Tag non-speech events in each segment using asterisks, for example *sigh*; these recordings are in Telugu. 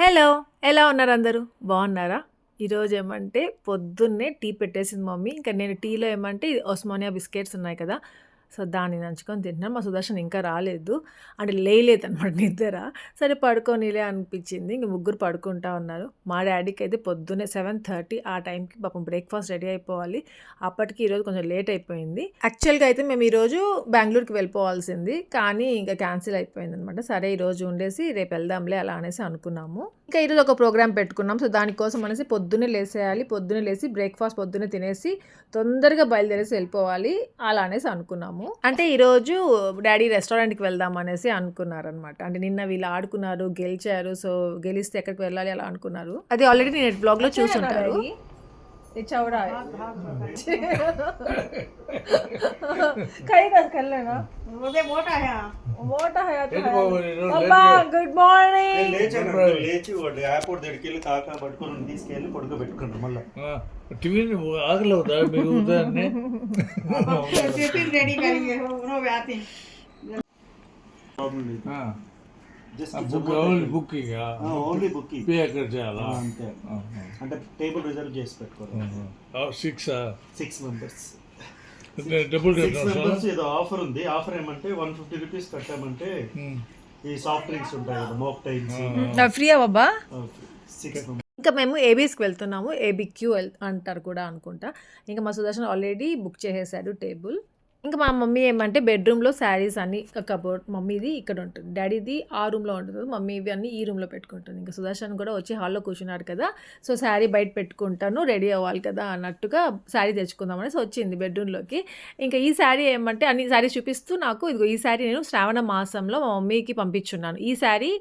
హలో ఎలా ఉన్నారు అందరూ బాగున్నారా? ఈరోజు ఏమంటే పొద్దున్నే టీ పెట్టేసింది మమ్మీ. ఇంకా నేను టీలో ఏమంటే ఇది ఒస్మానియా బిస్కెట్స్ ఉన్నాయి కదా సో దాన్ని నంచుకొని తింటున్నాను మా సుదర్శన్ ఇంకా రాలేదు. అంటే లేయలేదు అనమాట నిద్ర. సరే పడుకోనిలే అనిపించింది. ఇంక ముగ్గురు పడుకుంటా ఉన్నారు. మా డాడీకి అయితే పొద్దున్నే సెవెన్ థర్టీ ఆ టైంకి పాపం బ్రేక్ఫాస్ట్ రెడీ అయిపోవాలి. అప్పటికి ఈరోజు కొంచెం లేట్ అయిపోయింది. యాక్చువల్గా అయితే మేము ఈరోజు బెంగళూరుకి వెళ్ళిపోవాల్సింది. కానీ ఇంకా క్యాన్సిల్ అయిపోయింది అనమాట సరే ఈరోజు ఉండేసి రేపు వెళ్దాంలే అలా అనేసి అనుకున్నాము. ఇంకా ఈరోజు ఒక ప్రోగ్రామ్ పెట్టుకున్నాం. సో దానికోసం అనేసి పొద్దున్నే లేసేయాలి. పొద్దున్నే లేసి బ్రేక్ఫాస్ట్ పొద్దున్నే తినేసి తొందరగా బయలుదేరేసి వెళ్ళిపోవాలి. అలా అనేసి అనుకున్నాము. అంటే ఈరోజు డాడీ రెస్టారెంట్కి వెళ్దాం అనేసి అనుకున్నారనమాట అంటే నిన్న వీళ్ళు ఆడుకున్నారు గెలిచారు. సో గెలిస్తే ఎక్కడికి వెళ్ళాలి అలా అనుకున్నారు. అది ఆల్రెడీ నేను బ్లాగ్ లో చూసుంటారు చౌడా కై कर लेना मुझे मोटा है मोटा है వెళ్ళిపోవాలి, అబ్బా గుడ్ మార్నింగ్ లేచాను లేచి వాడు ఎయిర్పోర్ట్ దగ్గరికి వెళ్ళి కాక పట్టుకొని తీసుకెళ్ళి పడుకోబెట్టుకున్నాను మళ్ళీ టిఫిన్ ఆకలి అవుతా మీకు ఉదయాన్నే टिफिन रेडी करेंगे नो आती ప్రాబ్లం లేదు ఆ, జస్ట్ ఆ book only booking only booking pay ఎక్కడ చేయాలా? అంతే అంటే టేబుల్ రిజర్వ్ చేసి పెట్టుకోవాలి. Six six members double six members ఏదో ఆఫర్ ఉంది. ఆఫర్ ఏమంటే వన్ ఫిఫ్టీ రూపీస్ కట్టామంటే ఈ సాఫ్ట్ డ్రింక్స్ ఉంటాయి కదా మోక్ టైమ్స్ ఫ్రీ బాబా? సిక్స్ ఇంకా మేము ఏబీస్కి వెళ్తున్నాము. ఏబిక్యూ వెల్ అంటారు కూడా అనుకుంటా. ఇంకా మా సుదర్శన్ ఆల్రెడీ బుక్ చేసేసాడు టేబుల్ ఇంకా మా మమ్మీ ఏమంటే బెడ్రూమ్లో శారీస్ అన్ని కబోర్డ్ మమ్మీది ఇక్కడ ఉంటుంది. డాడీది ఆ రూమ్లో ఉంటుంది. మమ్మీ ఇవి అన్ని ఈ రూమ్లో పెట్టుకుంటుంది. ఇంకా సుదర్శన్ కూడా వచ్చి హాల్లో కూర్చున్నాడు కదా సో శారీ బయట పెట్టుకుంటాను రెడీ అవ్వాలి కదా అన్నట్టుగా శారీ తెచ్చుకుందాం అనేసి వచ్చింది బెడ్రూమ్లోకి. ఇంకా ఈ శారీ ఏమంటే అన్ని శారీస్ చూపిస్తూ నాకు ఇదిగో ఈ శారీ నేను శ్రావణ మాసంలో మా మమ్మీకి పంపించున్నాను. ఈ శారీ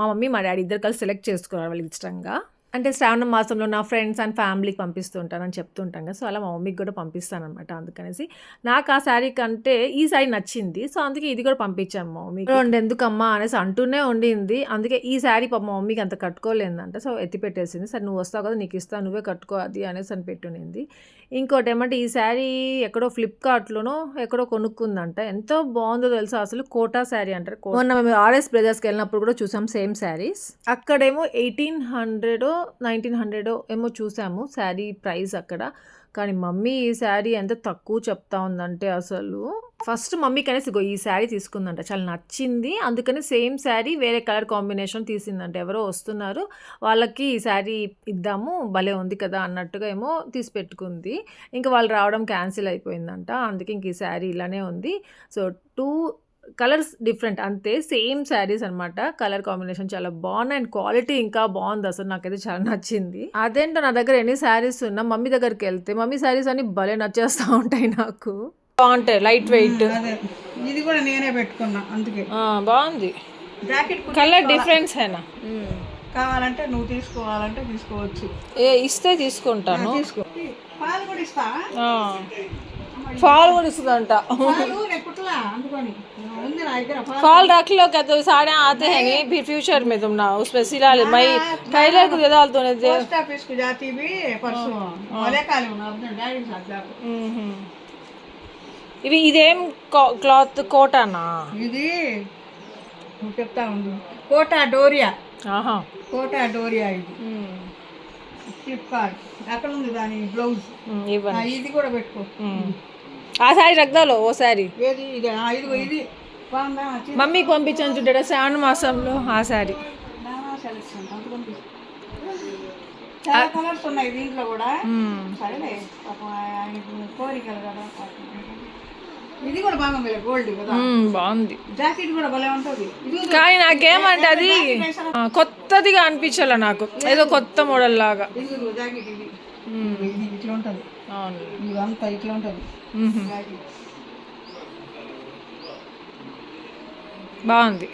మా మమ్మీ మా డాడీ ఇద్దరు కలిసి సెలెక్ట్ చేసుకున్నారు వాళ్ళకి ఇష్టంగా. అంటే శ్రావణ మాసంలో నా ఫ్రెండ్స్ అండ్ ఫ్యామిలీకి పంపిస్తుంటానని చెప్తుంటాం కదా. సో అలా మా మమ్మీకి కూడా పంపిస్తానమాట అందుకనేసి. నాకు ఆ శారీ కంటే ఈ శారీ నచ్చింది. సో అందుకే ఇది కూడా పంపించాను మా మమ్మీకి. రెండు ఎందుకమ్మా అనేసి అంటూనే ఉండింది. అందుకే ఈ శారీ మా మమ్మీకి అంత కట్టుకోలేదంట. సో ఎత్తి పెట్టేసింది. సరే నువ్వు వస్తావు కదా నీకు ఇస్తాను నువ్వే కట్టుకో అది అనేసి అని పెట్టునింది. ఇంకోటి ఏమంటే ఈ శారీ ఎక్కడో ఫ్లిప్కార్ట్లోనో ఎక్కడో కొనుక్కుందంట. ఎంతో బాగుందో తెలుసా? అసలు కోటా శారీ అంటారు. మొన్న మేము ఆర్ఎస్ బ్రదర్స్కి వెళ్ళినప్పుడు కూడా చూసాం సేమ్ శారీస్. అక్కడేమో ఎయిటీన్ హండ్రెడ్ నైన్టీన్ హండ్రెడ్ ఏమో చూసాము శారీ ప్రైస్ అక్కడ. కానీ మమ్మీ ఈ శారీ ఎంత తక్కువ చెప్తా ఉందంటే అసలు ఫస్ట్ మమ్మీ కనేసి ఇగో ఈ శారీ తీసుకుందంట చాలా నచ్చింది. అందుకని సేమ్ శారీ వేరే కలర్ కాంబినేషన్ తీసిందంట ఎవరో వస్తున్నారు వాళ్ళకి ఈ శారీ ఇద్దాము భలే ఉంది కదా అన్నట్టుగా ఏమో తీసి పెట్టుకుంది. ఇంకా వాళ్ళు రావడం క్యాన్సిల్ అయిపోయిందంట అందుకే ఇంక ఈ శారీ ఇలానే ఉంది. So two colours different. అంతే సేమ్ శారీస్ అన్నమాట. కలర్ కాంబినేషన్ చాలా బాగున్నాయి. అండ్ క్వాలిటీ ఇంకా బాగుంది అసలు. నాకైతే చాలా నచ్చింది. అదేంటో నా దగ్గర ఎన్ని శారీస్ ఉన్నా మమ్మీ దగ్గరికి వెళ్తే మమ్మీ శారీస్ అన్ని భలే నచ్చేస్తూ ఉంటాయి నాకు. బాగుంటాయి లైట్ వెయిట్ ఇది కూడా నేనే పెట్టుకున్నా అందుకే. బాగుంది. జాకెట్ కలర్ డిఫరెన్స్ అయినా కావాలంటే నువ్వు తీసుకోవాలంటే తీసుకోవచ్చు. ఏ ఇస్తే తీసుకుంటాను. తీసుకో. పాలు కూడా ఇస్తా ఫాల్ కూడా ఇస్తుందంట పాలు నేను కుట్లా అందుకని ఉంది నా దగ్గర పాలు फॉल रख लो क्या तो साड़ियाँ आते हैं नहीं फिर फ्यूचर में तुम ना उस पे सिला ले मैं टेलर को दे डाल तूने दे पोस्ट ऑफिस को जाती भी परसों बोले काले हूँ अपने डैडी के साथ जाकर ఇవి ఇదేం క్లాత్ కోటానా ఇది నువ్వు చెప్తా ఉండు కోటా డోరియా ఆహా కోటా డోరియా ఇది ఫ్లిప్కార్ట్ అక్కడ ఉంది దాని బ్లౌజ్ ఇవ్వండి ఆ, ఇది కూడా పెట్టుకో ఆ సారీ రగ్దాలో ఓ సారీ ఏది? ఇది ఆ, ఇదిగో ఇది. బాగుందా నచ్చింది? మమ్మీకి పంపించాను చూడ శ్రావణ మాసంలో ఆ సారీ కలర్స్ ఉన్నాయి దీంట్లో కూడా. సరేలే పాపం ఆయనకు కోరికలు కదా పాపం. ఇది కూడా బాగుంది గోల్డ్ కదా? బాగుంది. జాకెట్ కూడా భలే ఉంటుంది. ఇది ఉంది. కానీ నాకేమంటే అది కొత్తదిగా అనిపించాల నాకు. ఏదో కొత్త మోడల్ లాగా. జాకెట్ ఇది ఇట్లా ఉంటుంది. అవును. ఇదంతా ఇట్లా ఉంటుంది. బాగుంది.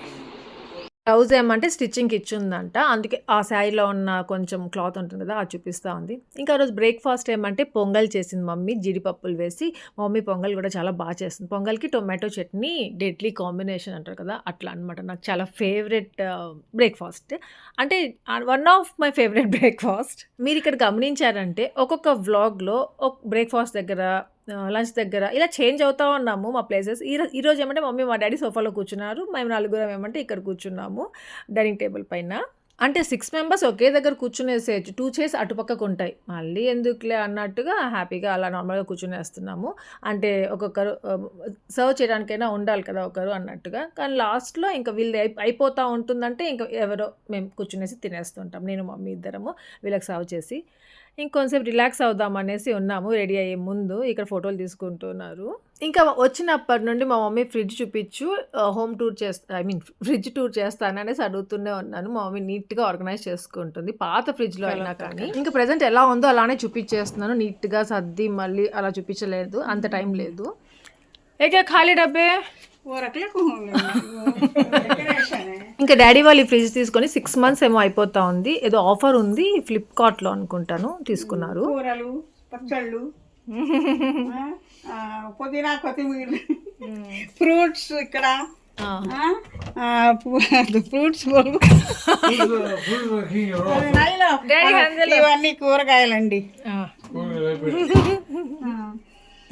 బ్లౌజ్ ఏమంటే స్టిచ్చింగ్కి ఇచ్చిందంట. అందుకే ఆ శారీలో ఉన్న కొంచెం క్లాత్ ఉంటుంది కదా అది చూపిస్తూ ఉంది. ఇంకా ఆ రోజు బ్రేక్ఫాస్ట్ ఏమంటే పొంగల్ చేసింది మమ్మీ. జీడిపప్పులు వేసి మమ్మీ పొంగల్ కూడా చాలా బాగా చేస్తుంది. పొంగల్కి టొమాటో చట్నీ డెడ్లీ కాంబినేషన్ అంటారు కదా అట్లా అనమాట నాకు చాలా ఫేవరెట్ బ్రేక్ఫాస్ట్. అంటే one of my favourite *laughs* breakfast. మీరు ఇక్కడ గమనించారంటే ఒక్కొక్క వ్లాగ్లో ఒక బ్రేక్ఫాస్ట్ దగ్గర లంచ్ దగ్గర ఇలా చేంజ్ అవుతా ఉన్నాము మా ప్లేసెస్. ఈ ఈరోజు ఏమంటే మమ్మీ మా డాడీ సోఫాలో కూర్చున్నారు మేము నలుగురం ఏమంటే ఇక్కడ కూర్చున్నాము డైనింగ్ టేబుల్ పైన. అంటే సిక్స్ మెంబర్స్ ఒకే దగ్గర కూర్చునేసేయచ్చు టూ చైర్స్ అటుపక్కకు ఉంటాయి. మళ్ళీ ఎందుకులే అన్నట్టుగా హ్యాపీగా అలా నార్మల్గా కూర్చునేస్తున్నాము. అంటే ఒక్కొక్కరు సర్వ్ చేయడానికైనా ఉండాలి కదా ఒకరు అన్నట్టుగా. కానీ లాస్ట్లో ఇంకా వీళ్ళు అయిపోతూ ఉంటుందంటే ఇంకా ఎవరో మేము కూర్చునేసి తినేస్తుంటాం. నేను మమ్మీ ఇద్దరము వీళ్ళకి సర్వ్ చేసి. ఇంకొంచెంసేపు రిలాక్స్ అవుదాం అనేసి ఉన్నాము రెడీ అయ్యే ముందు. ఇక్కడ ఫోటోలు తీసుకుంటున్నారు. ఇంకా వచ్చినప్పటి నుండి మా మమ్మీ ఫ్రిడ్జ్ చూపించు హోమ్ టూర్ చేస్తా ఐ మీన్ ఫ్రిడ్జ్ టూర్ చేస్తాను అనేసి అడుగుతూనే ఉన్నాను. మా మమ్మీ నీట్గా ఆర్గనైజ్ చేసుకుంటుంది. పాత ఫ్రిడ్జ్లో అయినా కానీ. ఇంకా ప్రజెంట్ ఎలా ఉందో అలానే చూపించేస్తున్నాను. నీట్గా సర్ది మళ్ళీ అలా చూపించలేదు. అంత టైం లేదు. ఏకే ఖాళీ డబ్బే? ఓ ఇంకా డాడీ వాళ్ళు ఈ ఫ్రిడ్జ్ తీసుకొని సిక్స్ మంత్స్ ఏమో అయిపోతా ఉంది. ఏదో ఆఫర్ ఉంది ఫ్లిప్కార్ట్లో అనుకుంటాను తీసుకున్నారు. కూరలు పచ్చళ్ళు *laughs* పుదీనా కొత్తిమీర ఫ్రూట్స్ ఇక్కడ. ఆ. ఫ్రూట్స్ *laughs* ఇవన్నీ కూరగాయలండి.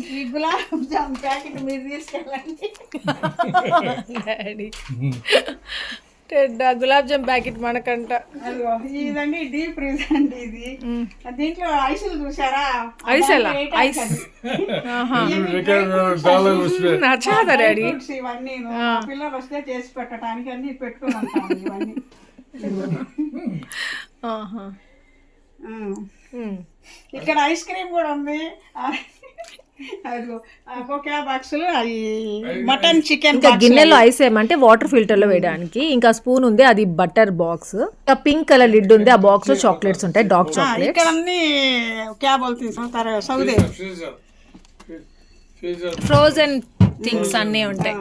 ఈ గులాబ్ జామ్ ప్యాకెట్ మీరు తీసుకెళ్ళండి. డాడీ. గులాబ్ జామ్ ప్యాకెట్ మనకంట. ఇదండి డీప్ ఫ్రీజ్ అండి ఇది. దీంట్లో ఐసులు చూసారా ఐసులా? ఐస్. నచ్చాదా డాడీ? ఇవన్నీ పిల్లలు వస్తే చేసి పెట్టడానికి అన్ని పెట్టుకుని ఉంటాం ఇవన్నీ. ఆహా. ఉమ్. ఉమ్. ఇక్కడ ఐస్ క్రీమ్ కూడా ఉంది. బాక్సులు అవి మటన్ చికెన్ ఇంకా గిన్నెలో ఐస్ ఏమంటే వాటర్ ఫిల్టర్లో వేయడానికి. ఇంకా స్పూన్ ఉంది అది బటర్ బాక్స్ ఇంకా పింక్ కలర్ లిడ్ ఉంది ఆ బాక్స్లో చాక్లెట్స్ ఉంటాయి డార్క్ చాక్లెట్ ఇక్కడ అన్ని క్యాబులు తీసుకుంటారు సౌదే. ఫ్రీజర్ ఫ్రీజర్ ఫ్రోజన్ థింగ్స్ అన్నీ ఉంటాయి.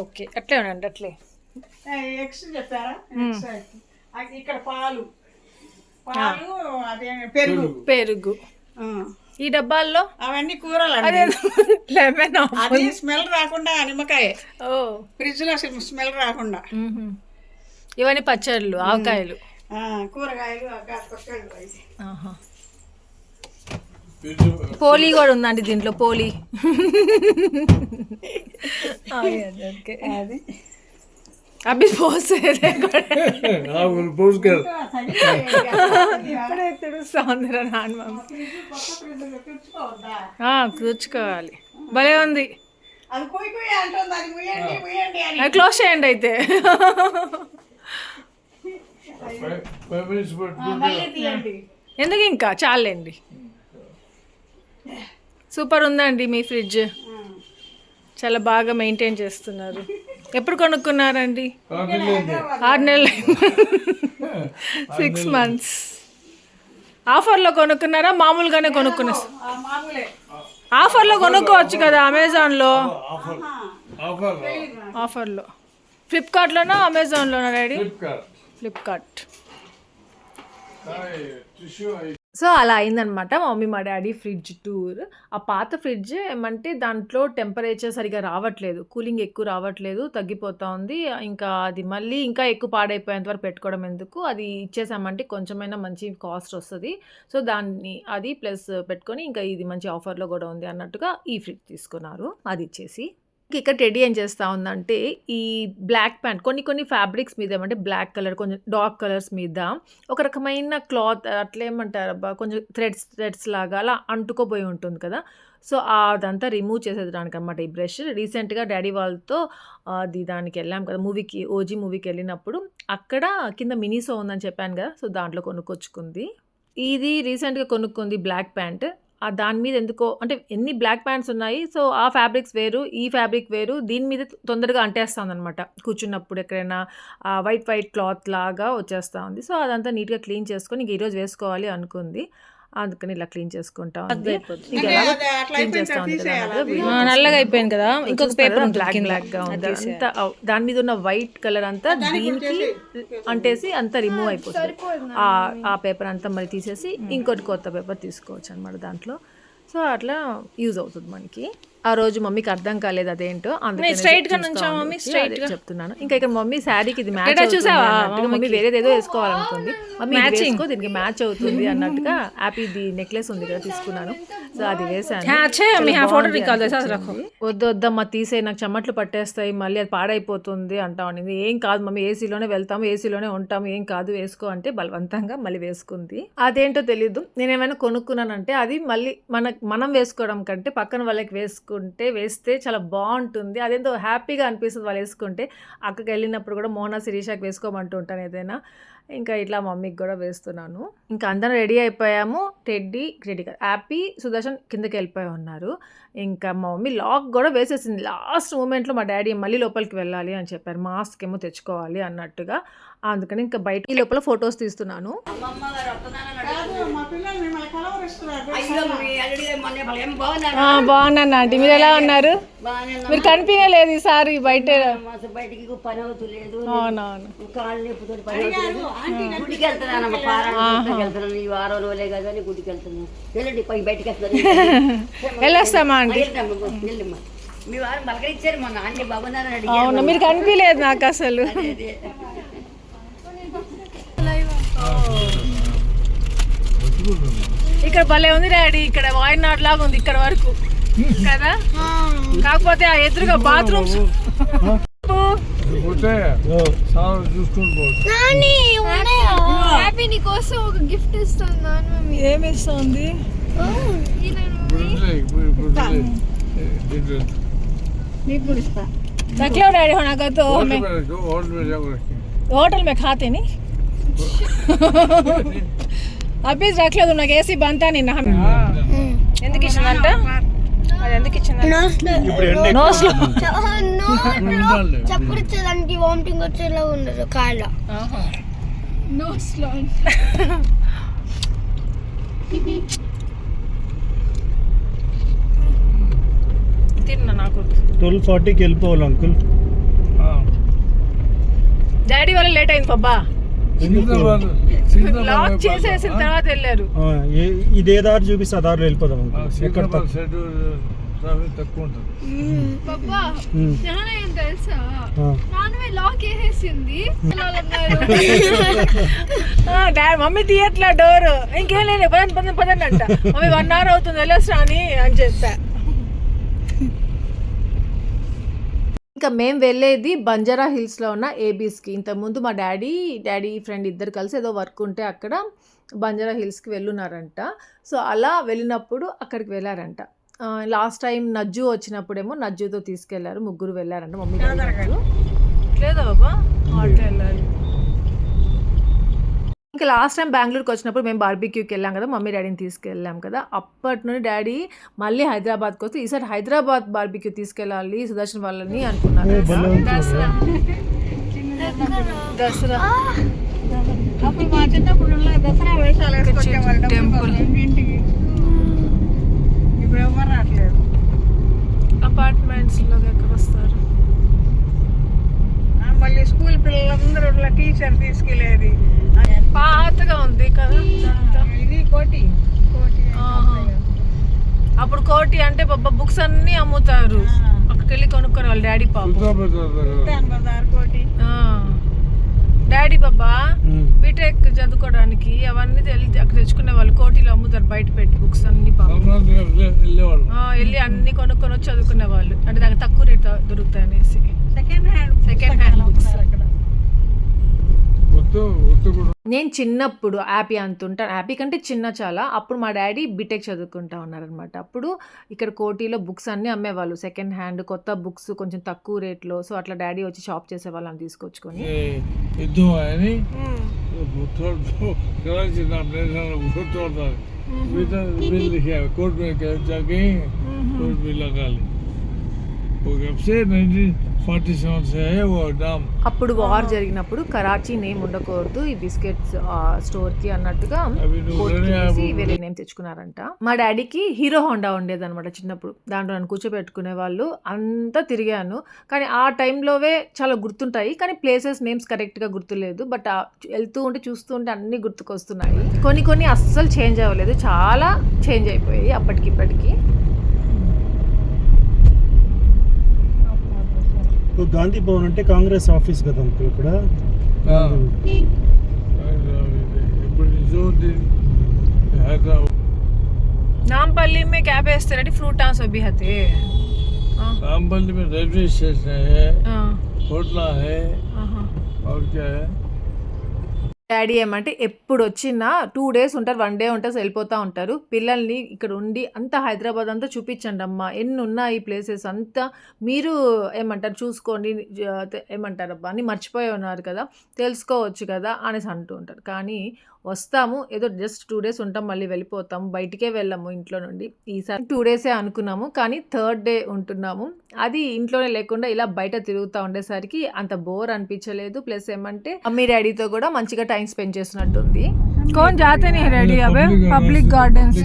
ఓకే అట్లే ఉండండి అట్లే. ఎగ్స్ చెప్పారా? ఇక్కడ పాలు. పాలు అదే పెరుగు. పెరుగు. ఆ. ఈ డబ్బాల్లో? అవన్నీ కూరలు అదే లెమన్ అది స్మెల్ రాకుండా నిమ్మకాయ. ఓ. ఫ్రిడ్జ్లో అసలు స్మెల్ రాకుండా. ఇవన్నీ పచ్చళ్ళు ఆవకాయలు. ఆ, కూరగాయలు. పోలీ కూడా ఉందండి దీంట్లో పోలీ. *laughs* ఓకే. అది. ఫ్రిడ్జ్ *laughs* తెచ్చుకోవద్దా ఆ, కూర్చుకోవాలి. భలే ఉంది. అది కుయ్ కుయ్ అంటుంది అది ముయ్యండి ముయ్యండి అని. అది క్లోజ్ చేయండి అయితే. ఎందుకు ఇంకా? చాలండి. సూపర్ ఉందండి మీ ఫ్రిడ్జ్. చాలా బాగా మెయింటైన్ చేస్తున్నారు. ఎప్పుడు కొనుక్కున్నారండి? ఆరు నెలలు సిక్స్ మంత్స్ ఆఫర్లో కొనుక్కున్నారా? మామూలుగానే కొనుక్కున్నారు ఆఫర్లో కొనుక్కోవచ్చు కదా అమెజాన్లో ఆఫర్. ఆఫర్ ఆఫర్లో. ఫ్లిప్కార్ట్లోనా అమెజాన్లోనా daddy? Flipkart Flipkart tissue so అలా అయిందనమాట. మమ్మీ మా డాడీ ఫ్రిడ్జ్ టూర్. ఆ పాత ఫ్రిడ్జ్ ఏమంటే దాంట్లో టెంపరేచర్ సరిగా రావట్లేదు. కూలింగ్ ఎక్కువ రావట్లేదు తగ్గిపోతూ ఉంది. ఇంకా అది మళ్ళీ ఇంకా ఎక్కువ పాడైపోయేంత వరకు పెట్టుకోవడం ఎందుకు? అది ఇచ్చేసామంటే కొంచెమైనా మంచి కాస్ట్ వస్తుంది. సో దాన్ని అది ప్లస్ పెట్టుకొని ఇంకా ఇది మంచి ఆఫర్లో కూడా ఉంది అన్నట్టుగా ఈ ఫ్రిడ్జ్ తీసుకున్నారు. అది ఇచ్చేసి. ఇక్కడ టెడీ ఏం చేస్తూ ఉందంటే ఈ బ్లాక్ ప్యాంట్ కొన్ని కొన్ని ఫ్యాబ్రిక్స్ మీద ఏమంటే బ్లాక్ కలర్ కొంచెం డార్క్ కలర్స్ మీద ఒక రకమైన క్లాత్ అట్లా ఏమంటారు అబ్బా కొంచెం థ్రెడ్స్ థ్రెడ్స్ లాగా అలా అంటుకోపోయి ఉంటుంది కదా. సో అదంతా రిమూవ్ చేసేదానికి అనమాట ఈ బ్రష్ రీసెంట్గా డాడీ వాళ్ళతో అది దానికి వెళ్ళాం కదా మూవీకి ఓజీ మూవీకి వెళ్ళినప్పుడు అక్కడ కింద మినీసో ఉందని చెప్పాను కదా సో దాంట్లో కొనుక్కొచ్చుకుంది. ఇది రీసెంట్గా కొనుక్కుంది బ్లాక్ ప్యాంట్ దాని మీద ఎందుకో అంటే ఎన్ని బ్లాక్ ప్యాంట్స్ ఉన్నాయి సో ఆ ఫ్యాబ్రిక్స్ వేరు ఈ ఫ్యాబ్రిక్ వేరు దీని మీద తొందరగా అంటేస్తుంది అనమాట కూర్చున్నప్పుడు ఎక్కడైనా వైట్ వైట్ క్లాత్ లాగా వచ్చేస్తూ ఉంది సో అదంతా నీట్గా క్లీన్ చేసుకొని ఇంక ఈరోజు వేసుకోవాలి అనుకుంది. అందుకని ఇలా క్లీన్ చేసుకుంటా నల్లగా అయిపోయింది కదా. ఇంకొక? పేపర్ ఉంటుంది బ్లాక్. బ్లాక్గా ఉంది. అంతా దాని మీద ఉన్న వైట్ కలర్ అంతా దీనికి అంటేసి అంతా రిమూవ్ అయిపోతుంది. ఆ ఆ పేపర్ అంతా మరి తీసేసి ఇంకోటి కొత్త పేపర్ తీసుకోవచ్చు అనమాట దాంట్లో. సో అట్లా యూజ్ అవుతుంది మనకి. ఆ రోజు మమ్మీకి అర్థం కాలేదు అదేంటో అందుకే స్ట్రైట్గా మమ్మీ? స్ట్రైట్గా? చెప్తున్నాను. ఇంకా ఇక్కడ మమ్మీ శారీకి ఇది మ్యాచ్ చూసావా మమ్మీ వేరేది ఏదో వేసుకోవాలనుకుంది. మమ్మీ ఇంకో దీనికి మ్యాచ్ అవుతుంది అన్నట్టుగా హ్యాపీ ది నెక్లెస్ ఉంది కదా తీసుకున్నాను. సో అది వేసాను వద్దు వద్దమ్మా తీసే నాకు చెమట్లు పట్టేస్తాయి మళ్ళీ అది పాడైపోతుంది అంటా అనేది ఏం కాదు మమ్మీ ఏసీలోనే వెళ్తాము ఏసీలోనే ఉంటాము ఏం కాదు వేసుకో అంటే బలవంతంగా మళ్ళీ వేసుకుంది. అదేంటో తెలియదు నేను ఏమైనా కొనుక్కున్నానంటే అది మళ్ళీ మన మనం వేసుకోవడం కంటే పక్కన వాళ్ళకి వేసుకో వేసుకుంటే వేస్తే చాలా బాగుంటుంది. అదేంతో హ్యాపీగా అనిపిస్తుంది వాళ్ళు వేసుకుంటే. అక్కకి వెళ్ళినప్పుడు కూడా మోనా శిరీషాకి వేసుకోమంటూ ఉంటాను ఏదైనా. ఇంకా ఇట్లా మమ్మీకి కూడా వేస్తున్నాను. ఇంకా అందరం రెడీ అయిపోయాము. టెడ్డీ రెడీ కాదు హ్యాపీ సుదర్శన్ కిందకి వెళ్ళిపోయి ఉన్నారు. ఇంకా మా మమ్మీ లాక్ కూడా వేసేసింది. లాస్ట్ మూమెంట్లో మా డాడీ మళ్ళీ లోపలికి వెళ్ళాలి అని చెప్పారు. మాస్క్ ఏమో తెచ్చుకోవాలి అన్నట్టుగా. అందుకని ఇంకా బయట ఈ లోపల ఫొటోస్ తీస్తున్నాను. బాగున్నాను ఆంటీ. మీరు ఎలా ఉన్నారు? మీరు కనిపించలేదు ఈసారి బయట. బయటికి పని అవుతలేదు. అవునవును. కాళ్ళు నొప్పుతో పని అవుతలేదు. గుడికి వెళ్తున్నాను పారాయణకి వెళ్తున్నాను. ఈ వారం రోజులే కదా అని గుడికి వెళ్తున్నాను. వెళ్ళండి బయటికి వెళ్తాను *laughs* వెళ్ళొస్తామా ఆంటీ? వెళ్ళమ్మా. మీ వారు బలకరించారు మొన్న. ఆంటీ బాగున్నారని అవును మీరు కనిపించలేదు నాకు అసలు. ఇక్కడ భలే ఉంది డాడీ ఇక్కడ వాయినాడ్ లాగా ఉంది ఇక్కడ వరకు కదా కాకపోతే ఆ ఎదురుగా బాత్రూమ్స్ పోతే సార్ చూసుకుని పోదు నాని ఉన్నాయా హ్యాపీ నీ కోసం ఒక గిఫ్ట్ ఇస్తాను నాన్న మమ్మీ ఏమి ఇస్తుంది ఈ నేను ఇప్పుడు వదిలేయ్, ఇప్పుడు ఇప్పుడు వదిలేయ్. ఏ, దీంట్లో నీకు కూడా ఇస్తా रख लो डैडी होना का तो होटल मैं में रखो, होटल में जाकर रखें होटल में खाते नहीं అబ్బి రखలేదు నాకు ఏసీ బంతా నిన్న. ఎందుకు ఇచ్చిందంట? అది ఎందుకు నోస్లో. చప్పరిచ్చడానికి వామిటింగ్ వచ్చేలా ఉండదు కాళ్ళ. నోస్లో తిన్నా నాకు ట్వెల్వ్ ఫార్టీకి వెళ్ళిపోవాలి అంకుల్. డాడీ వల్ల లేట్ అయింది పబ్బా. సికింద్రాబాద్ సికింద్రాబాద్ లాక్ చేసేసిన? తర్వాత వెళ్ళారు. ఇదే దారి చూపిస్తే ఆ దారిలో వెళ్ళిపోదాం ఎక్కడ సికింద్రాబాద్ సైడ్ ట్రాఫిక్ తక్కువ ఉంటుంది. పబ్బా ఉమ్. నాన్న ఏం తెలుసా? ఆ. నాన్నమే లాక్ వేసేసింది పిల్లలన్నారు *laughs* డాడీ మమ్మీ తీయట్లా డోర్. ఇంకేం లేదు పదండి పదండి పదండి అంట. మమ్మీ వన్ అవర్ అవుతుంది వెళ్ళొస్తా అని అని చెప్పా. ఇంకా మేము వెళ్ళేది బంజారా హిల్స్లో ఉన్న ఏబీస్కి. ఇంతకుముందు మా డాడీ డాడీ ఫ్రెండ్ ఇద్దరు కలిసి ఏదో వర్క్ ఉంటే అక్కడ బంజారా హిల్స్కి వెళ్ళున్నారంట. సో అలా వెళ్ళినప్పుడు అక్కడికి వెళ్ళారంట. లాస్ట్ టైం నజ్జు వచ్చినప్పుడేమో నజ్జుతో తీసుకెళ్ళారు ముగ్గురు వెళ్ళారంట మమ్మీ డాడీ నజ్జు. లేదా బాబా ఆటో వెళ్ళాలి ఇంకా లాస్ట్ టైం బెంగళూరుకి వచ్చినప్పుడు మేము బార్బీక్యూకి వెళ్ళాం కదా మమ్మీ డాడీని తీసుకెళ్ళాం కదా. అప్పటి నుండి డాడీ మళ్ళీ హైదరాబాద్కి వస్తే ఈసారి హైదరాబాద్ బార్బీక్యూ తీసుకెళ్ళాలి సుదర్శన్ వాళ్ళని అనుకున్నారు. దసరా. దసరా. అప్పుడు మా చిన్నప్పుడు దసరా వేషాలు వేసుకొచ్చేవాళ్ళు. టెంపుల్. ఇంటికి ఇప్పుడు ఎవరు రావట్లేదు. అపార్ట్మెంట్స్లో ఎక్కడ వస్తారు. మళ్ళీ స్కూల్ పిల్లలందరూ టీచర్ తీసుకెళ్ళేది. పాతగా ఉంది కదా. ఇది కోటి. అప్పుడు కోటి అంటే బాబా బుక్స్ అన్ని అమ్ముతారు. అక్కడికి వెళ్ళి కొనుక్కొని వాళ్ళ డాడీ పాపం. డాడీ బాబా. బీటెక్ చదువుకోవడానికి అవన్నీ వెళ్ళి అక్కడ తెచ్చుకునే వాళ్ళు కోటిలో అమ్ముతారు బయట పెట్టి బుక్స్ అన్ని వెళ్ళి అన్ని కొనుక్కొని వచ్చి చదువుకునే వాళ్ళు. అంటే దానికి తక్కువ రేట్ దొరుకుతాయి అనేసి. నేను చిన్నప్పుడు యాపీ అంత ఉంటాను యాపీ కంటే చిన్న చాలా. అప్పుడు మా డాడీ బీటెక్ చదువుకుంటా ఉన్నారనమాట అప్పుడు ఇక్కడ కోటిలో బుక్స్ అన్నీ అమ్మేవాళ్ళు. సెకండ్ హ్యాండ్ కొత్త బుక్స్ కొంచెం తక్కువ రేట్లో. సో అట్లా డాడీ వచ్చి షాప్ చేసే వాళ్ళని తీసుకొచ్చుకొని అని? అప్పుడు వార్ జరిగినప్పుడు కరాచీ నేమ్ ఉండకూడదు. ఈ బిస్కెట్స్ స్టోర్కి అన్నట్టుగా వేరే నేమ్ తెచ్చుకున్నారంట. మా డాడీకి హీరో హోండా ఉండేది అనమాట చిన్నప్పుడు. దాంట్లో నన్ను కూర్చోబెట్టుకునే వాళ్ళు. అంతా తిరిగాను. కానీ ఆ టైంలోవే చాలా గుర్తుంటాయి. కానీ ప్లేసెస్ నేమ్స్ కరెక్ట్గా గుర్తులేదు. బట్ వెళ్తూ ఉంటే చూస్తూ ఉంటే అన్నీ గుర్తుకొస్తున్నాయి. కొన్ని కొన్ని అస్సలు చేంజ్ అవ్వలేదు. చాలా చేంజ్ అయిపోయాయి అప్పటికి ఇప్పటికి గాంధీ భవన్ అంటే కాంగ్రెస్ ఆఫీస్ కదా అంకుల్ ఇక్కడ ఇప్పుడు నిజం హైదరాబాద్ नामपल्ली में क्या बेचते रेडी फ्रूट आंसो भी हते रामबल्ली में रेलवे स्टेशन है हाँ होटला है हाँ और क्या है డాడీ ఏమంటే ఎప్పుడు వచ్చినా టూ డేస్ ఉంటారు వన్ డే ఉంటారు వెళ్ళిపోతూ ఉంటారు. పిల్లల్ని ఇక్కడ ఉండి అంతా హైదరాబాద్ అంతా చూపించండి అమ్మ. ఎన్ని ఉన్నాయి ప్లేసెస్ అంతా మీరు ఏమంటారు చూసుకోండి ఏమంటారు అబ్బా అని మర్చిపోయి ఉన్నారు కదా తెలుసుకోవచ్చు కదా అనేసి అంటూ ఉంటారు. కానీ వస్తాము. ఏదో జస్ట్ టూ డేస్ ఉంటాం మళ్ళీ వెళ్ళిపోతాము. బయటికే వెళ్ళాము ఇంట్లో నుండి. ఈసారి టూ డేసే అనుకున్నాము కానీ థర్డ్ డే ఉంటున్నాము. అది ఇంట్లోనే లేకుండా ఇలా బయట తిరుగుతూ ఉండేసరికి అంత బోర్ అనిపించలేదు. ప్లస్ ఏమంటే మమ్మీ డాడీతో కూడా మంచిగా టైం స్పెండ్ చేసినట్టుంది. కోన్ జాతనే రెడీ అవే పబ్లిక్ గార్డెన్స్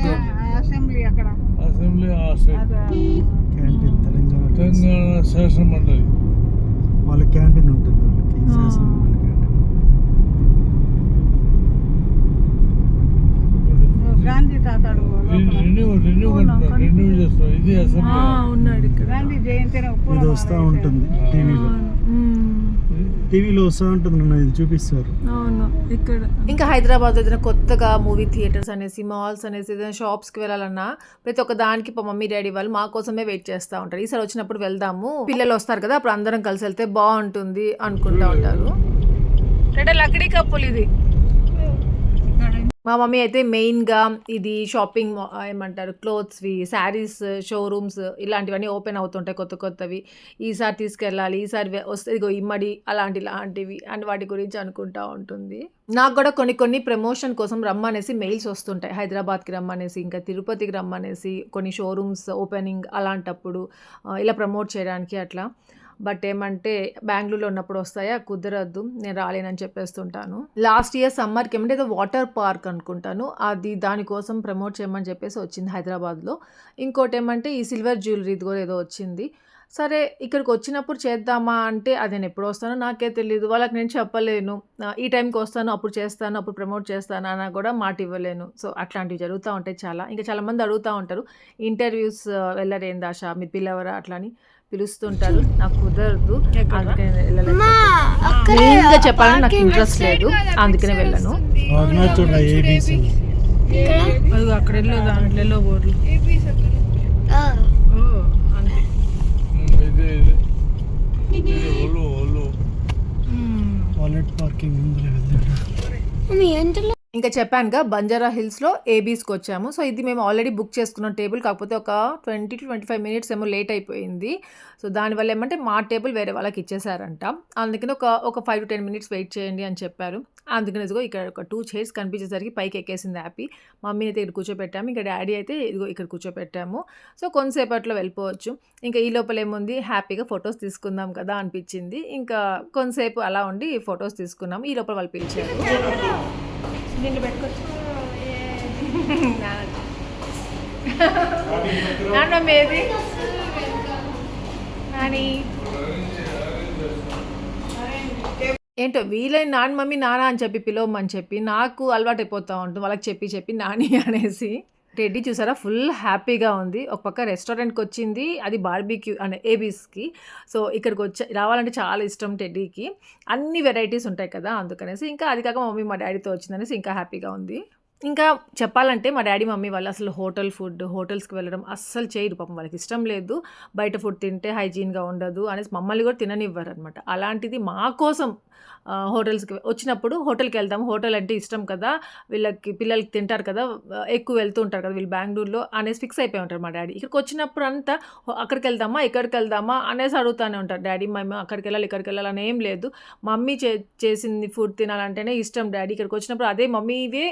తెలంగాణ శాసన మండలి వాళ్ళ క్యాంటీన్ ఉంటుంది గాంధీ తాతాడు రెన్యూ రెన్యూ రెన్యూ చేస్తాం ఇది అసెంబ్లీ ఉన్నాడు ఇక్కడ. గాంధీ జయంతి ఇది వస్తూ ఉంటుంది టీవీలో. టీవీలో వస్తూ ఉంటుంది నన్ను ఇది చూపిస్తారు. అవును ఇక్కడ. ఇంకా హైదరాబాద్ ఏదైనా కొత్తగా మూవీ థియేటర్స్ అనేసి మాల్స్ అనేసి ఏదైనా షాప్స్కి వెళ్ళాలన్నా ప్రతి ఒక్క దానికి మా మమ్మీ డాడీ వాళ్ళు మా కోసమే వెయిట్ చేస్తూ ఉంటారు. ఈసారి వచ్చినప్పుడు వెళ్దాము. పిల్లలు వస్తారు కదా అప్పుడు అందరం కలిసి వెళ్తే బాగుంటుంది అనుకుంటా ఉంటారు. రెడీ లక్కడి కప్పులు ఇది. మా మమ్మీ అయితే మెయిన్గా ఇది షాపింగ్ మా- ఏమంటారు క్లోత్స్వి శారీస్ షోరూమ్స్ ఇలాంటివన్నీ ఓపెన్ అవుతుంటాయి కొత్త కొత్తవి. ఈసారి తీసుకెళ్ళాలి ఈసారి వస్తే ఇగో ఇమ్మడి అలాంటి ఇలాంటివి అండ్ వాటి గురించి అనుకుంటా ఉంటుంది. నాకు కూడా కొన్ని కొన్ని ప్రమోషన్ కోసం రమ్మనేసి మెయిల్స్ వస్తుంటాయి. హైదరాబాద్కి రమ్మనేసి ఇంకా తిరుపతికి రమ్మనేసి కొన్ని షోరూమ్స్ ఓపెనింగ్ అలాంటప్పుడు ఇలా ప్రమోట్ చేయడానికి అట్లా. బట్ ఏమంటే బెంగళూరులో ఉన్నప్పుడు వస్తాయా? కుదరద్దు నేను రాలేనని చెప్పేస్తుంటాను. లాస్ట్ ఇయర్ సమ్మర్కి ఏమంటే ఏదో వాటర్ పార్క్ అనుకుంటాను. అది దానికోసం ప్రమోట్ చేయమని చెప్పేసి వచ్చింది హైదరాబాద్లో. ఇంకోటి ఏమంటే ఈ సిల్వర్ జ్యువెలరీది కూడా ఏదో వచ్చింది. సరే ఇక్కడికి వచ్చినప్పుడు చేద్దామా అంటే అది నేను ఎప్పుడు వస్తానో నాకే తెలియదు వాళ్ళకి నేను చెప్పలేను. ఈ టైంకి వస్తాను అప్పుడు చేస్తాను అప్పుడు ప్రమోట్ చేస్తాను అన్న కూడా మాట ఇవ్వలేను. సో అట్లాంటివి జరుగుతూ ఉంటాయి చాలా. ఇంకా చాలామంది అడుగుతూ ఉంటారు. ఇంటర్వ్యూస్ వెళ్ళరేంది ఆశ? మీరు పిల్లవరా అట్లా అని పిలుస్తుంటారు. నాకు కుదరదు. మెయిన్గా చెప్పాలని నాకు ఇంట్రెస్ట్ లేదు. అందుకనే వెళ్ళను. అక్కడ దాంట్లో బోర్లు. వాలెట్ పార్కింగ్ ఇంకా చెప్పానుగా బంజారా హిల్స్లో ఏబీస్కి వచ్చాము. సో ఇది మేము ఆల్రెడీ బుక్ చేసుకున్న టేబుల్ కాకపోతే ఒక twenty two twenty five minutes ఏమో లేట్ అయిపోయింది. సో దానివల్ల ఏమంటే మా టేబుల్ వేరే వాళ్ళకి ఇచ్చేసారంట. అందుకని ఒక ఒక five to ten minutes wait చేయండి అని చెప్పారు. అందుకని ఇదిగో ఇక్కడ ఒక టూ చైర్స్ కనిపించేసరికి పైకి ఎక్కేసింది హ్యాపీ మమ్మీని అయితే ఇక్కడ కూర్చోపెట్టాము. ఇంకా డాడీ అయితే ఇదిగో ఇక్కడ కూర్చోపెట్టాము. సో కొంతసేపట్లో వెళ్ళిపోవచ్చు. ఇంకా ఈ లోపల ఏముంది? హ్యాపీగా ఫొటోస్ తీసుకుందాం కదా అనిపించింది. ఇంకా కొంతసేపు అలా ఉండి ఫొటోస్ తీసుకున్నాము. ఈ లోపల వాళ్ళు పిలిచారు. దీంట్లో పెట్టుకోవచ్చు ఏది నాని. ఏంటో వీలైన నాన్న మమ్మీ నాన్న అని చెప్పి పిలవమని చెప్పి నాకు అలవాటు అయిపోతూ ఉంటుంది. వాళ్ళకి చెప్పి చెప్పి నాని *laughs* అనేసి. టెడ్డీ చూసారా? ఫుల్ హ్యాపీగా ఉంది. ఒక పక్క రెస్టారెంట్కి వచ్చింది అది బార్బీక్యూ అండ్ ఏబీస్కి. సో ఇక్కడికి వచ్చి రావాలంటే చాలా ఇష్టం టెడ్డీకి. అన్ని వెరైటీస్ ఉంటాయి కదా అందుకనేసి. ఇంకా అది కాక మా మమ్మీ మా డాడీతో వచ్చిందనేసి ఇంకా హ్యాపీగా ఉంది. ఇంకా చెప్పాలంటే మా డాడీ మమ్మీ వాళ్ళు అసలు హోటల్ ఫుడ్ హోటల్స్కి వెళ్ళడం అస్సలు చేయరు. పాపం వాళ్ళకి ఇష్టం లేదు. బయట ఫుడ్ తింటే హైజీన్గా ఉండదు అనేసి మమ్మల్ని కూడా తిననివ్వరు అనమాట అలాంటిది మా కోసం హోటల్స్కి వచ్చినప్పుడు హోటల్కి వెళ్తాం. హోటల్ అంటే ఇష్టం కదా. వీళ్ళకి పిల్లలకి తింటారు కదా. ఎక్కువ వెళ్తూ ఉంటారు కదా వీళ్ళు బెంగళూరులో అనేసి ఫిక్స్ అయిపోయి ఉంటారు మా డాడీ. ఇక్కడికి వచ్చినప్పుడు అంతా అక్కడికి వెళ్దామా ఇక్కడికి వెళ్దామా అనేసి అడుగుతూనే ఉంటారు. డాడీ మేము అక్కడికి వెళ్ళాలి ఇక్కడికి వెళ్ళాలని ఏం లేదు. మమ్మీ చే చేసింది ఫుడ్ తినాలంటేనే ఇష్టం డాడీ. ఇక్కడికి వచ్చినప్పుడు అదే మమ్మీ ఇవే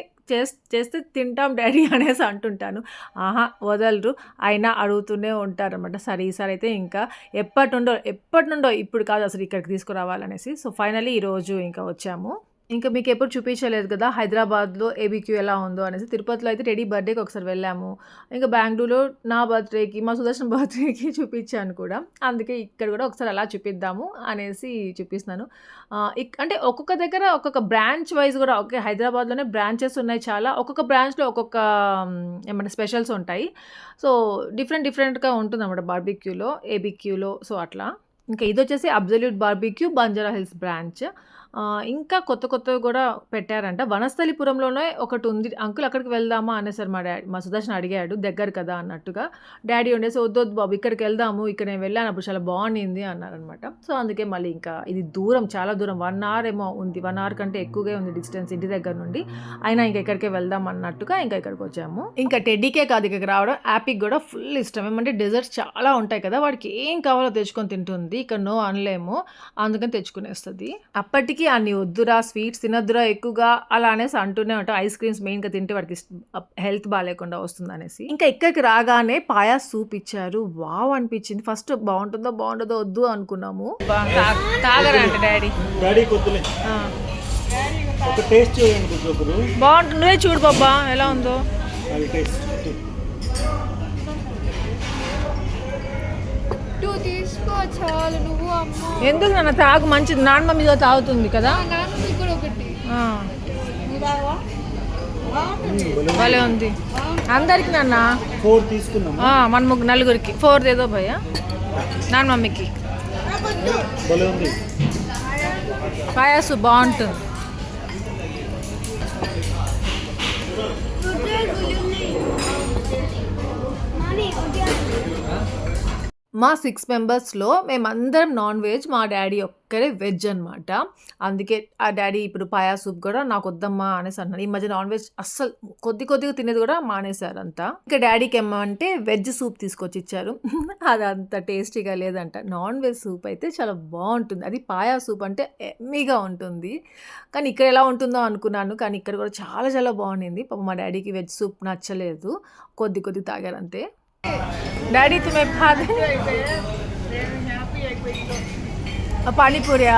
చేస్తే తింటాం డాడీ *laughs* అనేసి అంటుంటాను. ఆహా వదలరు. అయినా అడుగుతూనే ఉంటారనమాట సరే ఈసారి అయితే ఇంకా ఎప్పటి నుండో ఎప్పటి నుండో ఇప్పుడు కాదు అసలు ఇక్కడికి తీసుకురావాలనేసి. సో ఫైనలీ ఈరోజు ఇంకా వచ్చాము. ఇంకా మీకు ఎప్పుడు చూపించలేదు కదా హైదరాబాద్లో ఏబీక్యూ ఎలా ఉందో అనేసి. తిరుపతిలో అయితే టెడీ బర్త్డేకి ఒకసారి వెళ్ళాము. ఇంకా బెంగళూరులో నా బర్త్డేకి మా సుదర్శన్ బర్త్డేకి *laughs* చూపించాను కూడా. అందుకే ఇక్కడ కూడా ఒకసారి అలా చూపిద్దాము అనేసి చూపిస్తున్నాను. ఇక్- అంటే ఒక్కొక్క దగ్గర ఒక్కొక్క బ్రాంచ్ వైజ్ కూడా ఓకే హైదరాబాద్లోనే బ్రాంచెస్ ఉన్నాయి చాలా. ఒక్కొక్క బ్రాంచ్లో ఒక్కొక్క ఏమంటే స్పెషల్స్ ఉంటాయి. సో డిఫరెంట్ డిఫరెంట్గా ఉంటుంది అన్నమాట బార్బిక్యూలో ఏబిక్యూలో సో అట్లా. ఇంకా ఇది వచ్చేసి Absolute Barbecue Banjara Hills branch ఇంకా కొత్త కొత్తవి కూడా పెట్టారంట. వనస్థలిపురంలోనే ఒకటి ఉంది అంకుల్ అక్కడికి వెళ్దామా అనేసారు మా డాడీ మా సుదర్శన్ అడిగాడు దగ్గర కదా అన్నట్టుగా. డాడీ ఉండేసి వద్దు బాబు ఇక్కడికి వెళ్దాము ఇక్కడ నేను వెళ్ళాను అప్పుడు చాలా బాగుండింది అన్నారనమాట సో అందుకే మళ్ళీ ఇంకా ఇది దూరం చాలా దూరం వన్ అవర్ ఏమో ఉంది. వన్ అవర్ కంటే ఎక్కువగా ఉంది డిస్టెన్స్ ఇంటి దగ్గర నుండి. అయినా ఇంకా ఎక్కడికే వెళ్దాం అన్నట్టుగా ఇంకా ఇక్కడికి వచ్చాము. ఇంకా టెడ్డీకే కాదు ఇక్కడికి రావడం యాపిక్ కూడా ఫుల్ ఇష్టం. ఏమంటే డెజర్ట్స్ చాలా ఉంటాయి కదా వాడికి ఏం కావాలో తెచ్చుకొని తింటుంది. ఇక్కడ నో అనలేము అందుకని తెచ్చుకునేస్తుంది. అప్పటికి అన్ని వద్దురా స్వీట్స్ తినద్దురా ఎక్కువగా అలా అనేసి అంటూనే ఉంటాం. ఐస్ క్రీమ్స్ మెయిన్గా తింటే వాడికి హెల్త్ బాగాలేకుండా వస్తుంది అనేసి ఇంకా ఇక్కడికి రాగానే పాయా సూప్ ఇచ్చారు. వావ్ అనిపించింది. ఫస్ట్ బాగుంటుందో బాగుంటుందో వద్దు అనుకున్నాము. తాగరంట డాడీ? డాడీ టేస్ట్ బాగుంటుంది నువ్వే చూడు బాబా ఎలా ఉందో. టేస్ట్. టూ తీసుకో చాలు నువ్వు అమ్మ. ఎందుకు నాన్న? తాగు మంచిది. నాన్న మీద తాగుతుంది కదా. మా నాన్న కూడా ఒకటి. ఆ. భలే ఉంది. అందరికి నాన్న? ఫోర్ తీసుకున్నాం ఆ, మన ముగ్గురు నలుగురికి. ఫోర్ ఏదో భయ్య. నాన్న మమ్మీకి. భలే ఉంది. పాయాసు బాగుంటుంది. మా సిక్స్ మెంబర్స్లో మేమందరం నాన్ వెజ్ మా డాడీ ఒక్కరే వెజ్ అనమాట అందుకే ఆ డాడీ ఇప్పుడు పాయా సూప్ కూడా నాకు వద్దమ్మా అనేసి అన్నాడు. ఈ మధ్య నాన్ వెజ్ అస్సలు కొద్ది కొద్దిగా తినేది కూడా మానేశారు అంతా ఇంకా డాడీకి ఏమంటే వెజ్ సూప్ తీసుకొచ్చి ఇచ్చారు *laughs* అది అంత టేస్టీగా లేదంట. నాన్ వెజ్ సూప్ అయితే చాలా బాగుంటుంది. అది పాయా సూప్ అంటే ఎమ్మీగా ఉంటుంది. కానీ ఇక్కడ ఎలా ఉంటుందో అనుకున్నాను. కానీ ఇక్కడ కూడా చాలా చాలా బాగుండింది. పాప మా డాడీకి వెజ్ సూప్ నచ్చలేదు. కొద్ది కొద్ది తాగారంతే. డాడీ తుమే పానీపూరియా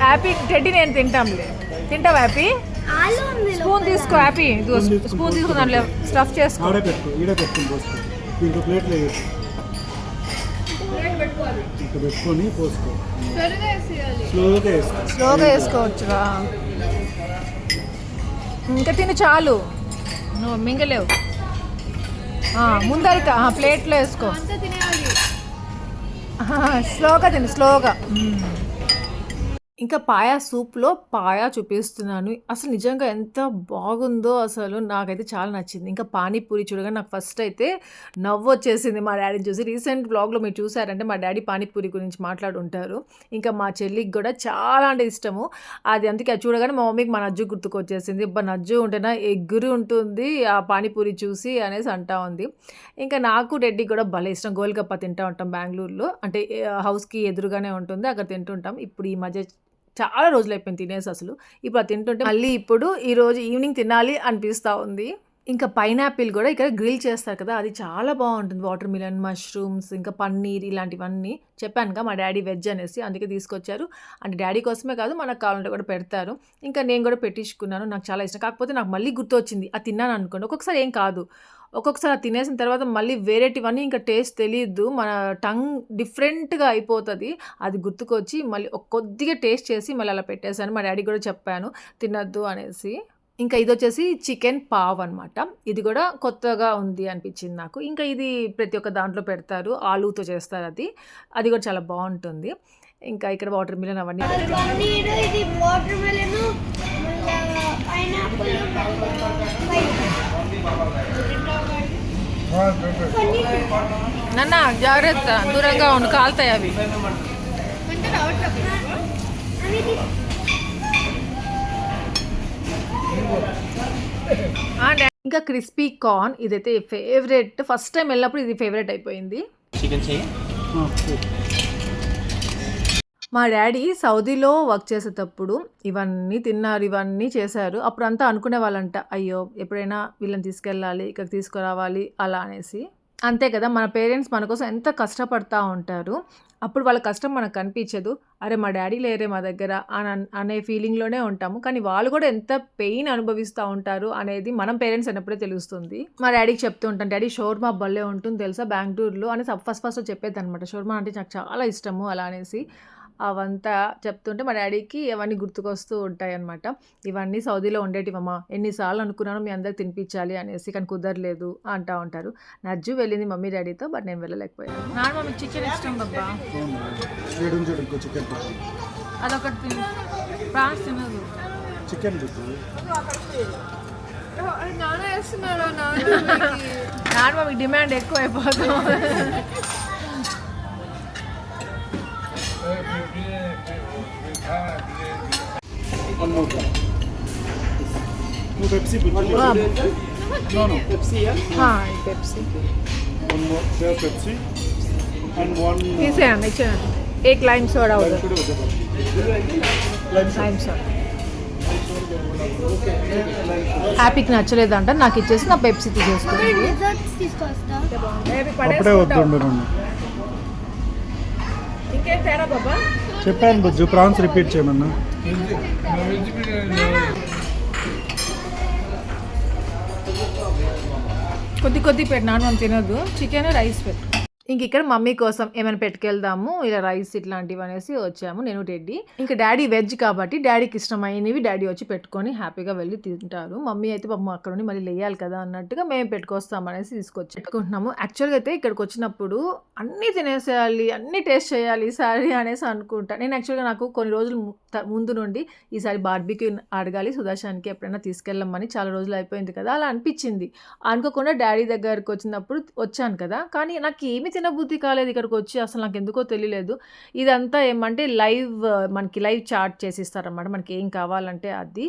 హ్యాపీ టెడ్డి నేను తింటాంలే. తింటావు హ్యాపీ స్పూన్ తీసుకో హ్యాపీ స్పూన్ తీసుకో స్టఫ్ చేసుకో. స్లోగా వేసుకోవచ్చురా ఇంకా తిను చాలు. నువ్వు మింగలేవు. ముందరికి ప్లేట్లో వేసుకో. స్లోగా తిను స్లోగా. ఇంకా పాయా సూప్లో పాయా చూపిస్తున్నాను. అసలు నిజంగా ఎంత బాగుందో అసలు నాకైతే చాలా నచ్చింది. ఇంకా పానీపూరి చూడగానే నాకు ఫస్ట్ అయితే నవ్వు వచ్చేసింది. మా డాడీని చూసి రీసెంట్ బ్లాగ్లో మీరు చూసారంటే మా డాడీ పానీపూరి గురించి మాట్లాడుంటారు. ఇంకా మా చెల్లికి కూడా చాలా అంటే ఇష్టము. అది అందుకే అది చూడగానే మా మమ్మీకి మా నజ్జు గుర్తుకొచ్చేసింది. ఇబ్బా నజ్జు ఉంటేనా ఎగ్గురు ఉంటుంది ఆ పానీపూరి చూసి అనేసి అంటా ఉంది. ఇంకా నాకు రెడ్డికి కూడా భలే ఇష్టం. గోల్గప్ప తింటా ఉంటాం బెంగళూరులో. అంటే హౌస్కి ఎదురుగానే ఉంటుంది. అక్కడ తింటుంటాం. ఇప్పుడు ఈ మధ్య చాలా రోజులు అయిపోయింది తినేసి అసలు. ఇప్పుడు తింటుంటే మళ్ళీ ఇప్పుడు ఈ రోజు ఈవినింగ్ తినాలి అనిపిస్తూ ఉంది. ఇంకా పైనాపిల్ కూడా ఇక్కడ గ్రిల్ చేస్తారు కదా అది చాలా బాగుంటుంది. వాటర్ మిలన్ మష్రూమ్స్ ఇంకా పన్నీర్ ఇలాంటివన్నీ చెప్పానుగా మా డాడీ వెజ్ అనేసి అందుకే తీసుకొచ్చారు. అంటే డాడీ కోసమే కాదు మనకు కావాలంటే కూడా పెడతారు. ఇంకా నేను కూడా పెట్టించుకున్నాను నాకు చాలా ఇష్టం. కాకపోతే నాకు మళ్ళీ గుర్తు వచ్చింది అది తిన్నాను అనుకోండి. ఒక్కొక్కసారి ఏం కాదు. ఒక్కొక్కసారి తినేసిన తర్వాత మళ్ళీ వేరేటివన్నీ ఇంకా టేస్ట్ తెలియదు మన టంగ్ డిఫరెంట్గా అయిపోతుంది. అది గుర్తుకొచ్చి మళ్ళీ ఒక కొద్దిగా టేస్ట్ చేసి మళ్ళీ అలా పెట్టేశాను. మా డాడీ కూడా చెప్పాను తినద్దు అనేసి. ఇంకా ఇది వచ్చేసి చికెన్ పావ్ అనమాట ఇది కూడా కొత్తగా ఉంది అనిపించింది నాకు. ఇంకా ఇది ప్రతి ఒక్క దాంట్లో పెడతారు. ఆలూతో చేస్తారు అది. అది కూడా చాలా బాగుంటుంది. ఇంకా ఇక్కడ వాటర్ మిలన్ అవన్నీ వాటర్ పైనాపిల్ నాన్న జాగ్రత్త. దూరంగా ఉండు కాలుతాయి అవి. అంటే రావట్లేదు ఆ, డా- ఇంకా క్రిస్పీ కార్న్ ఇదైతే ఫేవరెట్ ఫస్ట్ టైం వెళ్ళినప్పుడు ఇది ఫేవరెట్ అయిపోయింది. మా డాడీ సౌదీలో వర్క్ చేసేటప్పుడు ఇవన్నీ తిన్నారు ఇవన్నీ చేశారు. అప్పుడు అంతా అనుకునే వాళ్ళంట అయ్యో ఎప్పుడైనా వీళ్ళని తీసుకెళ్ళాలి ఇక్కడికి తీసుకురావాలి అలా అనేసి. అంతే కదా మన పేరెంట్స్ మన కోసం ఎంత కష్టపడతా ఉంటారు అప్పుడు వాళ్ళ కష్టం మనకు కనిపించదు. అరే మా డాడీ లేరే మా దగ్గర అని అనే ఫీలింగ్లోనే ఉంటాము. కానీ వాళ్ళు కూడా ఎంత పెయిన్ అనుభవిస్తూ ఉంటారు అనేది మనం పేరెంట్స్ అన్నప్పుడే తెలుస్తుంది. మా డాడీకి చెప్తూ ఉంటాను డాడీ షోర్మా భలే ఉంటుంది తెలుసా బెంగళూరులో అని ఫస్ట్ ఫస్ట్ చెప్పేది అనమాట షోర్మా అంటే నాకు చాలా ఇష్టము అలా అనేసి. అవంతా చెప్తుంటే మా డాడీకి అవన్నీ గుర్తుకొస్తూ ఉంటాయి అనమాట ఇవన్నీ సౌదీలో ఉండేటివమ్మా ఎన్నిసార్లు అనుకున్నాను మీ అందరికి తినిపించాలి అనేసి కానీ కుదరలేదు అంటా ఉంటారు. నజ్జు వెళ్ళింది మమ్మీ డాడీతో బట్ నేను వెళ్ళలేకపోయాను. నాన్న మమ్మీ చికెన్ ఇష్టం బాబా. అదొకటి తిను. ప్రాన్స్ తినదు. చికెన్ నాన్న వేస్తున్నాడు నాన్న. నాన్న మమ్మీ డిమాండ్ ఎక్కువ అయిపోతాం నువ్వు Pepsi no no Pepsi Pepsi one more save Pepsi and one తీసేయండి ఇచ్చేయండి ఏక్ లైమ్ సోడా అవుతుంది లైమ్ సోడా హ్యాపీకి నచ్చలేదంట నాకు ఇచ్చేసి నా పెప్సీ తీసేసుకుంది డిజర్ట్స్ తీసుకొస్తా అప్పుడే వద్దు రెండు ఇంకేం తేడా బాబా? చెప్పాను బుజ్జు ప్రాన్స్ రిపీట్ చేయమన్నా. కొద్ది కొద్ది పెట్టు నాన్న మనం తినొద్దు. చికెన్ రైస్ పెట్టు. ఇంక ఇక్కడ మమ్మీ కోసం ఏమైనా పెట్టుకెళ్దాము ఇలా రైస్ ఇట్లాంటివి అనేసి వచ్చాము నేను రెడ్డి ఇంకా డాడీ వెజ్ కాబట్టి డాడీకి ఇష్టమైనవి డాడీ వచ్చి పెట్టుకొని హ్యాపీగా వెళ్ళి తింటారు. మమ్మీ అయితే పాపం అక్కడ ఉండి మళ్ళీ లేయాలి కదా అన్నట్టుగా మేము పెట్టుకొస్తాం అనేసి తీసుకొచ్చి. పెట్టుకుంటున్నాము. యాక్చువల్గా అయితే ఇక్కడికి వచ్చినప్పుడు అన్నీ తినేసేయాలి అన్నీ టేస్ట్ చేయాలి ఈసారి అనేసి అనుకుంటా. నేను యాక్చువల్గా నాకు కొన్ని రోజులు ముందు నుండి ఈసారి బార్బీకి అడగాలి సుదర్శన్కి ఎప్పుడైనా తీసుకెళ్ళమని చాలా రోజులు అయిపోయింది కదా అలా అనిపించింది. అనుకోకుండా డాడీ దగ్గరికి వచ్చినప్పుడు వచ్చాను కదా. కానీ నాకు ఏమి తినబుద్ధి కాలేదు ఇక్కడికి వచ్చి అసలు నాకు ఎందుకో తెలియలేదు. ఇదంతా ఏమంటే లైవ్ మనకి లైవ్ చాట్ చేసి ఇస్తారన్నమాట మనకి ఏం కావాలంటే అది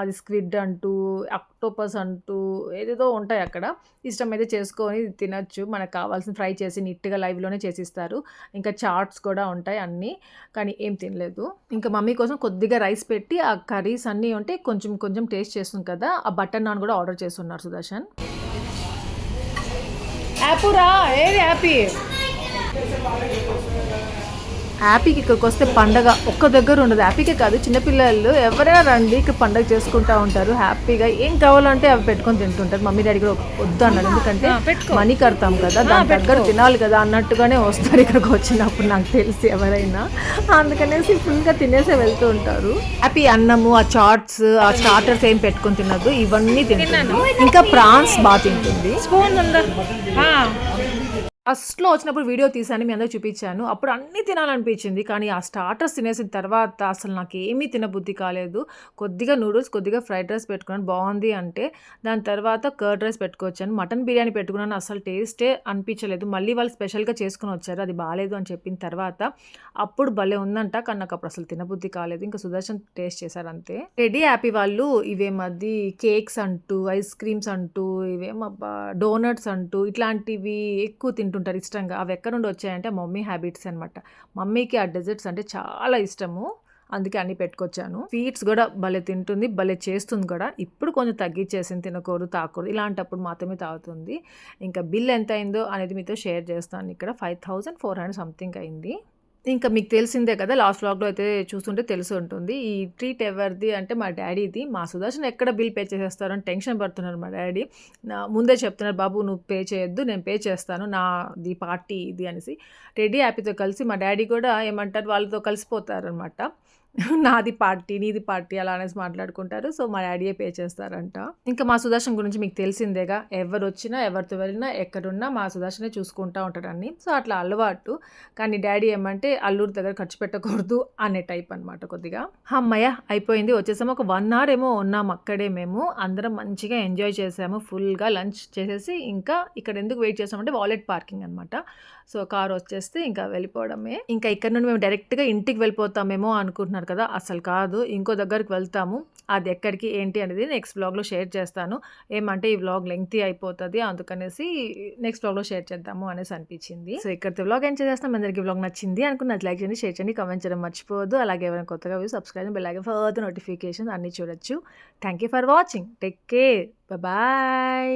అది స్క్విడ్ అంటూ ఆక్టోపస్ అంటూ ఏదేదో ఉంటాయి అక్కడ. ఇష్టమైతే చేసుకొని తినచ్చు. మనకు కావాల్సిన ఫ్రై చేసి నీట్గా లైవ్లోనే చేసిస్తారు. ఇంకా చాట్స్ కూడా ఉంటాయి అన్నీ కానీ ఏం తినలేదు. ఇంకా మమ్మీ కోసం కొద్దిగా రైస్ పెట్టి ఆ కర్రీస్ అన్నీ ఉంటే కొంచెం కొంచెం టేస్ట్ చేస్తుంది కదా. ఆ బటర్ నాన్ కూడా ఆర్డర్ చేస్తున్నారు సుదర్శన్. యాపురా ఏది హ్యాపీ హ్యాపీకి ఇక్కడికి వస్తే పండగ ఒక్క దగ్గర ఉండదు. హ్యాపీకే కాదు చిన్నపిల్లలు ఎవరైనా రండి ఇక్కడ పండగ చేసుకుంటా ఉంటారు. హ్యాపీగా ఏం కావాలంటే అవి పెట్టుకొని తింటుంటారు. మమ్మీ డాడీ కూడా వద్దు అన్నారు ఎందుకంటే మనీ కడతాం కదా దాని దగ్గర తినాలి కదా అన్నట్టుగానే వస్తారు ఇక్కడికి వచ్చినప్పుడు నాకు తెలిసి ఎవరైనా. అందుకనేసి ఫుల్గా తినేసే వెళ్తూ ఉంటారు. హ్యాపీ అన్నము ఆ చాట్స్ ఆ స్టార్టర్స్ ఏం పెట్టుకొని తినదు ఇవన్నీ తింటుంది. ఇంకా ప్రాన్స్ బాగా తింటుంది. స్పూన్ ఉందా? ఆ, ఫస్ట్లో వచ్చినప్పుడు వీడియో తీసాను మీ అందరూ చూపించాను. అప్పుడు అన్నీ తినాలనిపించింది. కానీ ఆ స్టార్టర్స్ తినేసిన తర్వాత అసలు నాకు ఏమీ తినబుద్ధి కాలేదు. కొద్దిగా నూడిల్స్ కొద్దిగా ఫ్రైడ్ రైస్ పెట్టుకున్నాను. బాగుంది అంటే దాని తర్వాత కర్డ్ రైస్ పెట్టుకొచ్చాను. మటన్ బిర్యానీ పెట్టుకున్నాను. అసలు టేస్టే అనిపించలేదు. మళ్ళీ వాళ్ళు స్పెషల్గా చేసుకుని వచ్చారు. అది బాగాలేదు అని చెప్పిన తర్వాత అప్పుడు భలే ఉందంట. కానీ నాకు అప్పుడు అసలు తినబుద్ధి కాలేదు. ఇంకా సుదర్శన్ టేస్ట్ చేశారు అంతే. రెడీ హ్యాపీ వాళ్ళు ఇవేమది కేక్స్ అంటూ ఐస్ క్రీమ్స్ అంటూ ఇవేమబ్బా డోనట్స్ అంటూ ఇట్లాంటివి ఎక్కువ తింటుంటారు ఇష్టంగా. అవి ఎక్కడ నుండి వచ్చాయంటే మమ్మీ హ్యాబిట్స్ అనమాట మమ్మీకి ఆ డెజర్ట్స్ అంటే చాలా ఇష్టము. అందుకే అన్ని పెట్టుకొచ్చాను. స్వీట్స్ కూడా భలే తింటుంది భలే చేస్తుంది కూడా. ఇప్పుడు కొంచెం తగ్గించేసింది తినకూడదు తాకూడదు. ఇలాంటప్పుడు మాత్రమే తాగుతుంది. ఇంకా బిల్ ఎంత అయిందో అనేది మీతో షేర్ చేస్తాను. ఇక్కడ five thousand four hundred something అయింది. ఇంకా మీకు తెలిసిందే కదా లాస్ట్ వ్లాగ్లో అయితే చూస్తుంటే తెలిసి ఉంటుంది. ఈ ట్రీట్ ఎవరిది అంటే మా డాడీది. మా సుదర్శన్ ఎక్కడ బిల్ పే చేసేస్తారని టెన్షన్ పడుతున్నారు మా డాడీ. నా ముందే చెప్తున్నారు బాబు నువ్వు పే చేయొద్దు నేను పే చేస్తాను నాది పార్టీ ఇది అనేసి. రెడీ హ్యాపీతో కలిసి మా డాడీ కూడా ఏమంటారు వాళ్ళతో కలిసిపోతారనమాట నాది పార్టీ నీది పార్టీ అలా అనేసి మాట్లాడుకుంటారు. సో మా డాడీయే పే చేస్తారంట. ఇంకా మా సుదర్శన్ గురించి మీకు తెలిసిందేగా ఎవరు వచ్చినా ఎవరితో వెళ్ళినా ఎక్కడున్నా మా సుదర్శనే చూసుకుంటా ఉంటాడని సో అట్లా అలవాటు. కానీ డాడీ ఏమంటే అల్లూరు దగ్గర ఖర్చు పెట్టకూడదు అనే టైప్ అనమాట కొద్దిగా. అమ్మయ్య అయిపోయింది. వచ్చేసాము. ఒక వన్ అవర్ ఏమో ఉన్నాం అక్కడే మేము. అందరం మంచిగా ఎంజాయ్ చేసాము. ఫుల్గా లంచ్ చేసేసి ఇంకా ఇక్కడ ఎందుకు వెయిట్ చేసామంటే వాలెట్ పార్కింగ్ అనమాట సో కార్ వచ్చేస్తే ఇంకా వెళ్ళిపోవడమే. ఇంకా ఇక్కడ నుండి మేము డైరెక్ట్గా ఇంటికి వెళ్ళిపోతామేమో అనుకుంటున్నారు కదా అసలు కాదు. ఇంకో దగ్గరికి వెళ్తాము. అది ఎక్కడికి ఏంటి అనేది నెక్స్ట్ బ్లాగ్లో షేర్ చేస్తాను. ఏమంటే ఈ వ్లాగ్ లెంగ్తీ అయిపోతుంది అందుకనేసి నెక్స్ట్ బ్లాగ్లో షేర్ చేద్దాము అనేసి అనిపించింది. సో ఇక్కడ వ్లాగ్ ఏం చేస్తాం అందరికీ బ్లాగ్ నచ్చింది అనుకున్నది లైక్ చేయండి షేర్ చేయండి కమెంట్ చేయడం మర్చిపోవద్దు. అలాగే ఎవరైనా కొత్తగా వ్యూ సబ్స్క్రైబ్ అలాగే ఫర్దర్ నోటిఫికేషన్ అన్ని చూడొచ్చు. Thank you for watching. Take care. Bye.